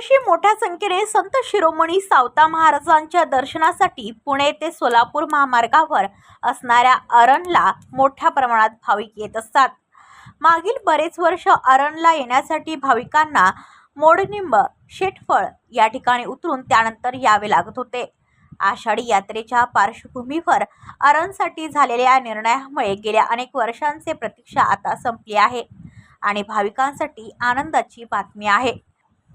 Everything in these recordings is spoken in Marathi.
दरवर्षी मोठ्या संख्येने संत शिरोमणी सावता महाराजांच्या दर्शनासाठी पुणे ते सोलापूर महामार्गावर असणाऱ्या अरणला मोठ्या प्रमाणात भाविक येत असतात. मागील बरेच वर्ष अरणला येण्यासाठी भाविकांना मोडनिंब शेटफळ या ठिकाणी उतरून त्यानंतर यावे लागत होते. आषाढी यात्रेच्या पार्श्वभूमीवर अरणसाठी झालेल्या निर्णयामुळे गेल्या अनेक वर्षांचे प्रतीक्षा आता संपली आहे आणि भाविकांसाठी आनंदाची बातमी आहे.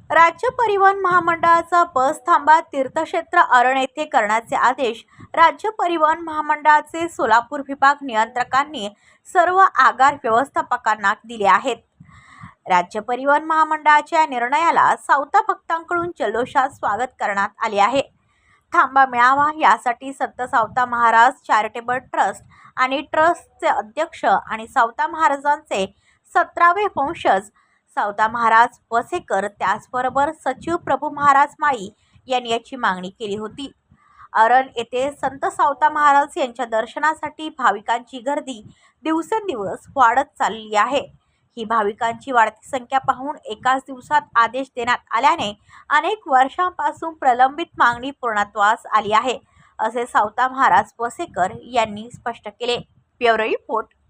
राज्य परिवहन महामंडळाचा बस थांबा तीर्थक्षेत्र अरण येथे करण्याचे आदेश राज्य परिवहन महामंडळाचे सोलापूर विभाग नियंत्रकांनी सर्व आगार व्यवस्थापकांना दिले आहेत. राज्य परिवहन महामंडळाच्या या निर्णयाला सावता भक्तांकडून जल्लोषात स्वागत करण्यात आले आहे. थांबा मिळावा यासाठी संत सावता महाराज चॅरिटेबल ट्रस्ट आणि ट्रस्टचे अध्यक्ष आणि सावता महाराजांचे सतरावे वंशज सावता महाराज वसेकर त्याचबरोबर सचिव प्रभू महाराज माळी यांनी याची मागणी केली होती. अरण येथे संत सावता महाराज यांच्या दर्शनासाठी भाविकांची गर्दी दिवसेंदिवस वाढत चालली आहे. ही भाविकांची वाढती संख्या पाहून एकाच दिवसात आदेश देण्यात आल्याने अनेक वर्षांपासून प्रलंबित मागणी पूर्णत्वास आली आहे असे सावता महाराज वसेकर यांनी स्पष्ट केले. Bureau report.